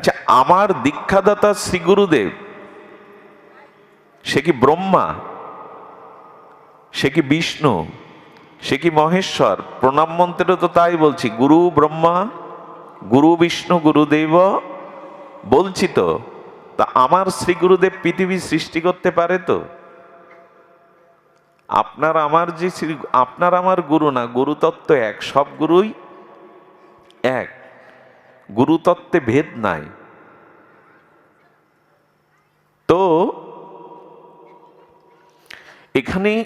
আচ্ছা আমার দীক্ষাদাতা শ্রী গুরুদেব, সে কি ব্রহ্মা? সে কি বিষ্ণু? সে কি মহেশ্বর? প্রণাম মন্ত্রে তো তাই বলছি, গুরু ব্রহ্মা, গুরু বিষ্ণু, গুরুদেব, বলছি তো, তা আমার শ্রী গুরুদেব পৃথিবী সৃষ্টি করতে পারে তো? আপনার আমার যে আপনার আমার গুরু না, গুরুতত্ত্ব এক, সব গুরুই এক। গুরুতত্ত্বে ভেদ নাই। তো এখানে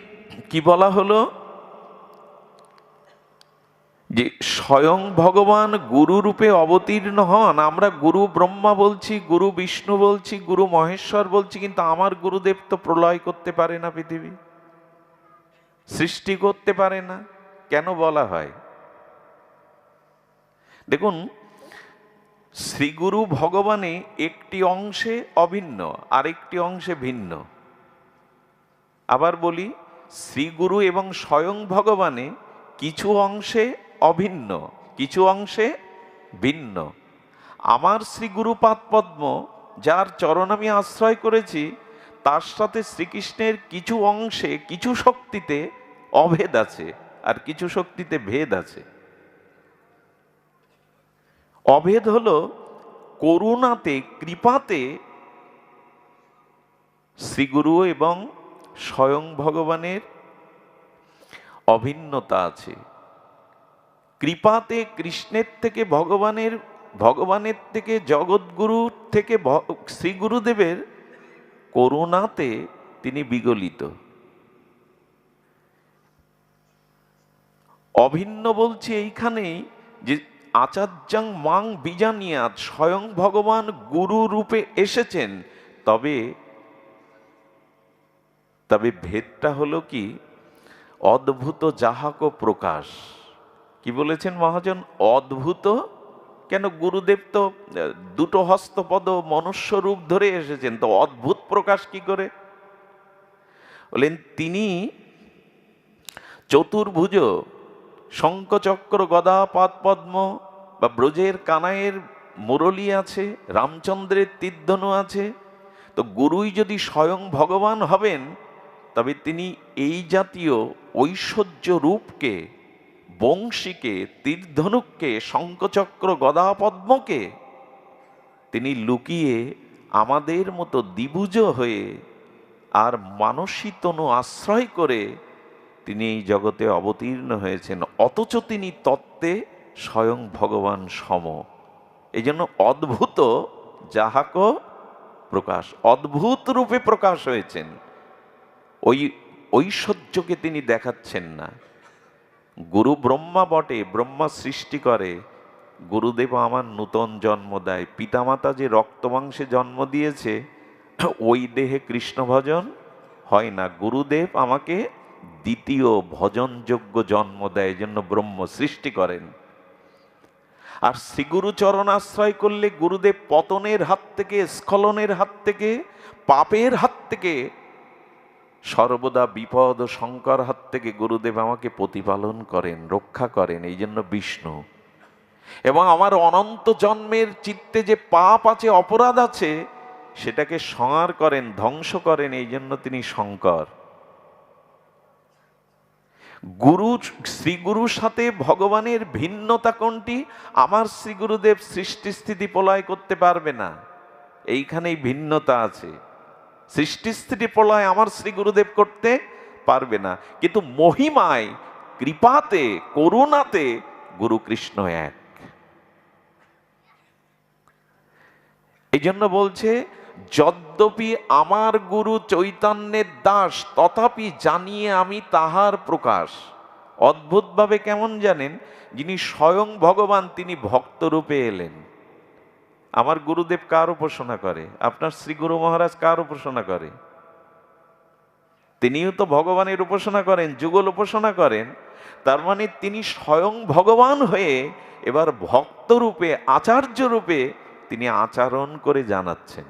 কি বলা হলো? যে স্বয়ং ভগবান গুরু রূপে অবতীর্ণ হন, আমরা গুরু ব্রহ্মা বলছি, গুরু বিষ্ণু বলছি, গুরু মহেশ্বর বলছি, কিন্তু আমার গুরুদেব তো প্রলয় করতে পারে না পৃথিবী। সৃষ্টি করতে পারে না। কেন বলা হয়? দেখুন শ্রীগুরু ভগবানে একটি অংশে অভিন্ন, আরেকটি অংশে ভিন্ন। আবার বলি, শ্রীগুরু এবং স্বয়ং ভগবানে কিছু অংশে অভিন্ন, কিছু অংশে ভিন্ন। আমার শ্রীগুরু পদ্ম যার চরণ আমি আশ্রয় করেছি, তার সাথে শ্রীকৃষ্ণের কিছু অংশে কিছু শক্তিতে অভেদ আছে, আর কিছু শক্তিতে ভেদ আছে। অভেদ হল করুণাতে, কৃপাতে শ্রীগুরু এবং স্বয়ং ভগবানের অভিন্নতা আছে। কৃপাতে কৃষ্ণের থেকে ভগবানের ভগবানের থেকে জগৎগুরু থেকে ভ- শ্রী গুরুদেবের করুণাতে তিনি বিগলিত। অভিন্ন বলছি এইখানেই যে আচার্যাং মাং বিজানিয়াত, স্বয়ং ভগবান গুরু রূপে এসেছেন। তবে তবে ভেদটা হলো কি? অদ্ভুত যাহাক প্রকাশ। কি বলেছেন মহাজন? অদ্ভুত? কেন গুরুদেব তো দুটো হস্তপদ মনুষ্য রূপ ধরে এসেছেন, তো অদ্ভুত প্রকাশ কি করে? বলেন, তিনি চতুর্ভুজ শঙ্খচক্র, গদা পাদ পদ্ম বা ব্রজের কানায়ের মুরলী আছে, রামচন্দ্রের তীর্ধনু আছে। তো গুরুই যদি স্বয়ং ভগবান হবেন, তবে তিনি এই জাতীয় ঐশ্বর্য রূপকে, বংশীকে তীর্ধনুককে শঙ্খচক্র, গদা, পদ্মকে তিনি লুকিয়ে আমাদের মতো দ্বিভুজ হয়ে আর মানসী তনু আশ্রয় করে তিনি এই জগতে অবতীর্ণ হয়েছেন, অথচ তিনি তত্ত্বে স্বয়ং ভগবান সম। এই জন্য অদ্ভুত যাহাক প্রকাশ, অদ্ভুত রূপে প্রকাশ হয়েছেন। ওই ঐশ্বর্যকে তিনি দেখাচ্ছেন না। গুরু ব্রহ্মা বটে, ব্রহ্মা সৃষ্টি করে, গুরুদেব আমার নূতন জন্ম দেয়, পিতামাতা যে রক্তমাংসে জন্ম দিয়েছে, ওই দেহে কৃষ্ণ ভজন হয় না, গুরুদেব আমাকে দ্বিতীয় ভজনযোগ্য জন্ম দেয় জন্য ব্রহ্ম সৃষ্টি করেন। আর শ্রীগুরু চরণ আশ্রয় করলে গুরুদেব পতনের হাত থেকে, স্খলনের হাত থেকে, পাপের হাত থেকে, সর্বদা বিপদ ও শঙ্কর হাত থেকে গুরুদেব আমাকে প্রতিপালন করেন, রক্ষা করেন, এই জন্য বিষ্ণু। এবং আমার অনন্ত জন্মের চিত্তে যে পাপ আছে, অপরাধ আছে, সেটাকে সংহার করেন, ধ্বংস করেন, এই জন্য তিনি শঙ্কর। গুরু, শ্রীগুরুর সাথে ভগবানের ভিন্নতা কোনটি? আমার শ্রীগুরুদেব সৃষ্টি স্থিতি প্রলয় করতে পারবে না। এইখানেই ভিন্নতা আছে। সৃষ্টি স্থিতি প্রলয় আমার শ্রী গুরুদেব করতে পারবে না। কিন্তু মহিমায়, কৃপাতে, করুণাতে গুরু কৃষ্ণ এক। এই জন্য বলছে যদ্যপি আমার গুরু চৈতন্যের দাস, তথাপি জানিয়ে আমি তাহার প্রকাশ। অদ্ভুতভাবে কেমন জানেন, যিনি স্বয়ং ভগবান, তিনি ভক্তরূপে এলেন। আমার গুরুদেব কার উপাসনা করে? আপনার শ্রী গুরু মহারাজ কার উপাসনা করে? তিনিও তো ভগবানের উপাসনা করেন, যুগল উপাসনা করেন। তার মানে তিনি স্বয়ং ভগবান হয়ে এবার ভক্ত রূপে আচার্য রূপে তিনি আচরণ করে জানাচ্ছেন।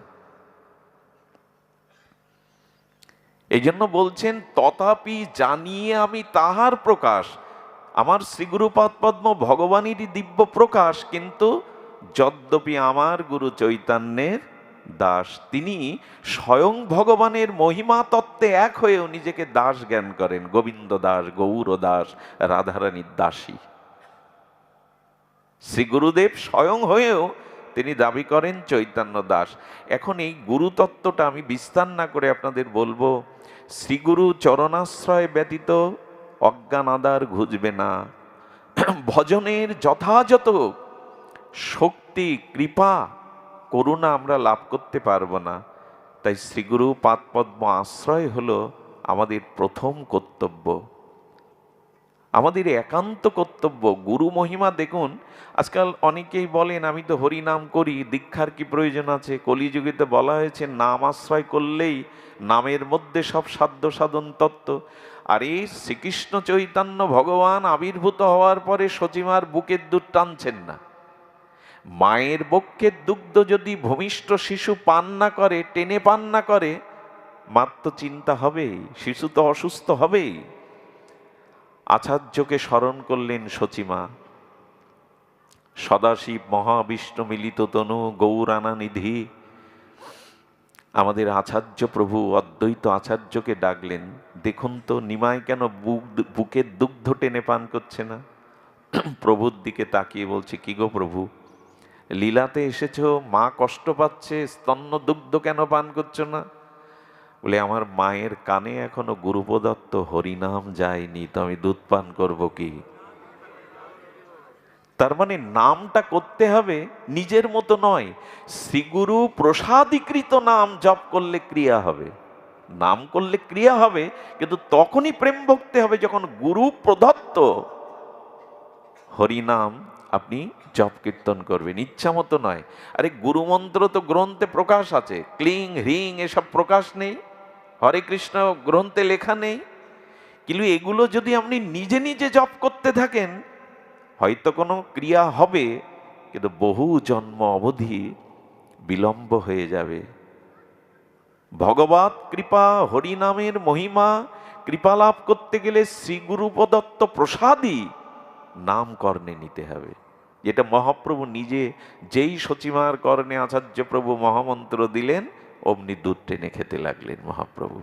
এই জন্য বলছেন, তথাপি জানিয়ে আমি তাহার প্রকাশ। আমার শ্রীগুরুপাদ পদ্ম ভগবানেরই দিব্য প্রকাশ, কিন্তু যদ্যপি আমার গুরু চৈতন্যের দাস, তিনি স্বয়ং ভগবানের মহিমা তত্ত্বে এক হয়েও নিজেকে দাস জ্ঞান করেন। গোবিন্দ দাস, গৌর দাস, রাধারানীর দাসী। শ্রী গুরুদেব স্বয়ং হয়েও তিনি দাবি করেন চৈতন্য দাস। এখন এই গুরুতত্ত্বটা আমি বিস্তার না করে আপনাদের বলব, শ্রীগুরু চরণাশ্রয় ব্যতীত অজ্ঞান আদার ঘুজবে না। ভজনের যথাযথ শক্তি, কৃপা, করুণা আমরা লাভ করতে পারব না। তাই শ্রীগুরু পাদপদ্ম আশ্রয় হলো আমাদের প্রথম কর্তব্য। আমাদের একান্ত কর্তব্য, গুরু মহিমা দেখুন। আজকাল অনেকেই বলেন, আমি তো হরিনাম করি, দীক্ষার কি প্রয়োজন আছে? কলিযুগে তো বলা হয়েছে, নাম আশ্রয় করলেই নামের মধ্যে সব সাধ্য সাধন তত্ত্ব। আর, শ্রীকৃষ্ণ চৈতন্য ভগবান আবির্ভূত হওয়ার পরে সচিমার বুকের দুধ টানছেন না। মায়ের বক্ষের দুগ্ধ যদি ভূমিষ্ঠ শিশু পান না করে, টেনে পান না করে তো চিন্তা হবেই, শিশু তো অসুস্থ হবেই। আচার্যকে স্মরণ করলেন সচিমা সদাশিব মহাবিষ্ণু মিলিত তনু গৌরানা নিধি। আমাদের আচার্য প্রভু অদ্বৈত আচার্যকে ডাকলেন, দেখুন তো, নিমায় কেন বুক বুকের দুগ্ধ টেনে পান করছে না? প্রভুর দিকে তাকিয়ে বলছে, কি গো প্রভু, লীলাতে এসেছ, মা কষ্ট পাচ্ছে স্তন্য দুগ্ধ কেন পান করছ না? বলে, আমার মায়ের কানে এখনও গুরুপদত্ত হরিনাম যায়নি, তো আমি দুধ পান করব কি? তার মানে নামটা করতে হবে নিজের মতো নয়, শ্রীগুরু প্রসাদীকৃত নাম জপ করলে ক্রিয়া হবে। নাম করলে ক্রিয়া হবে, কিন্তু তখনই প্রেম ভক্তি হবে যখন গুরু প্রদত্ত হরিনাম আপনি জপ কীর্তন করবেন। ইচ্ছা মতো নয়। আরে গুরুমন্ত্র তো গ্রন্থে প্রকাশ আছে, ক্লিং হ্রিং এসব প্রকাশ নেই। হরে কৃষ্ণ গ্রন্থে লেখা নেই। কিন্তু এগুলো যদি আপনি নিজে নিজে জপ করতে থাকেন, হয়তো কোনো ক্রিয়া হবে, কিন্তু বহু জন্ম অবধি বিলম্ব হয়ে যাবে। ভগবত কৃপা হরিনামের মহিমা, কৃপা লাভ করতে গেলে শ্রী গুরু প্রদত্ত প্রসাদই নাম কর্ণে নিতে হবে। যেটা মহাপ্রভু নিজে, যেই সচিমার কর্ণে আচার্য প্রভু মহামন্ত্র দিলেন অমনি দুধ টেনে খেতে লাগলেন মহাপ্রভু।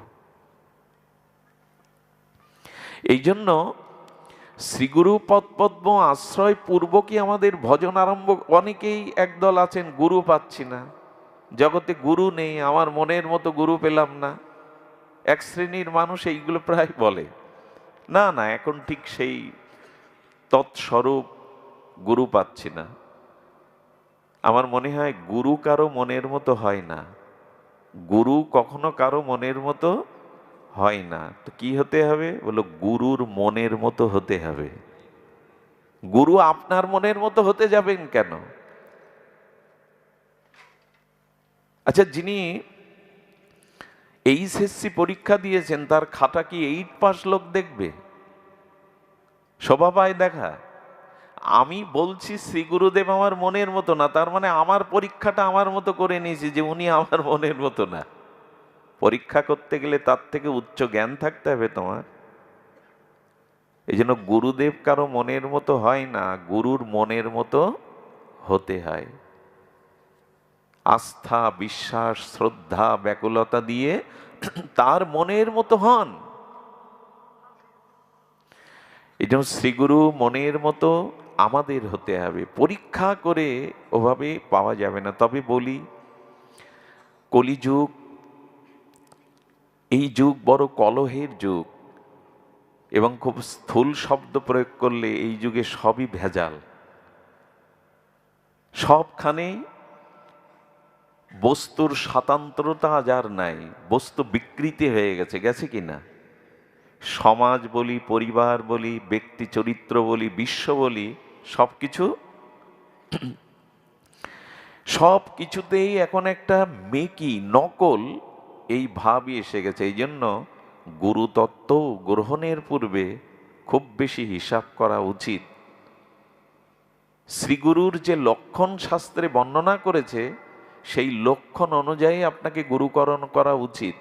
এই জন্য শ্রীগুরু পদ্ম আশ্রয় পূর্বকই আমাদের ভজন আরম্ভ, অনেকেই একদল আছেন, গুরু পাচ্ছি না। জগতে গুরু নেই, আমার মনের মতো গুরু পেলাম না। এক শ্রেণির মানুষ এইগুলো প্রায় বলে। না না, এখন ঠিক সেই তৎস্বরূপ গুরু পাচ্ছি না। আমার মনে হয় গুরু কারও মনের মতো হয় না। গুরু কখনো কারও মনের মতো হয় না। তো কি হতে হবে? বলো গুরুর মনের মতো হতে হবে। গুরু আপনার মনের মতো হতে যাবেন কেন? আচ্ছা যিনি এইচএসসি পরীক্ষা দিয়েছেন, তার খাতা কি এইট পাস লোক দেখবে? শোভা পায় দেখা? আমি বলছি শ্রী গুরুদেব আমার মনের মতো না, তার মানে আমার পরীক্ষাটা আমার মতো করে নিয়েছি যে উনি আমার মনের মতো না। পরীক্ষা করতে গেলে তার থেকে উচ্চ জ্ঞান থাকতে হবে তোমার। এই জন্য গুরুদেব কারও মনের মতো হয় না, গুরুর মনের মতো হতে হয়। আস্থা, বিশ্বাস, শ্রদ্ধা, ব্যাকুলতা দিয়ে তার মনের মতো হন। এই জন্য শ্রীগুরু মনের মতো আমাদের হতে হবে। পরীক্ষা করে ওভাবে পাওয়া যাবে না। তবে বলি, কলিযুগ, এই যুগ বড় কলহের যুগ এবং খুব স্থূল শব্দ প্রয়োগ করলে এই যুগে সবই ভেজাল। সবখানেই বস্তুর স্বাতন্ত্রতা যার নাই, বস্তু বিকৃতি হয়ে গেছে গেছে কি না? সমাজ বলি, পরিবার বলি, ব্যক্তি চরিত্র বলি, বিশ্ব বলি সব কিছু সব কিছুতেই এখন একটা মেকি, নকল এই ভাবই এসে গেছে। এই জন্য গুরুতত্ত্ব গ্রহণের পূর্বে খুব বেশি হিসাব করা উচিত। শ্রীগুরুর যে লক্ষণ শাস্ত্রে বর্ণনা করেছে, সেই লক্ষণ অনুযায়ী আপনাকে গুরুকরণ করা উচিত।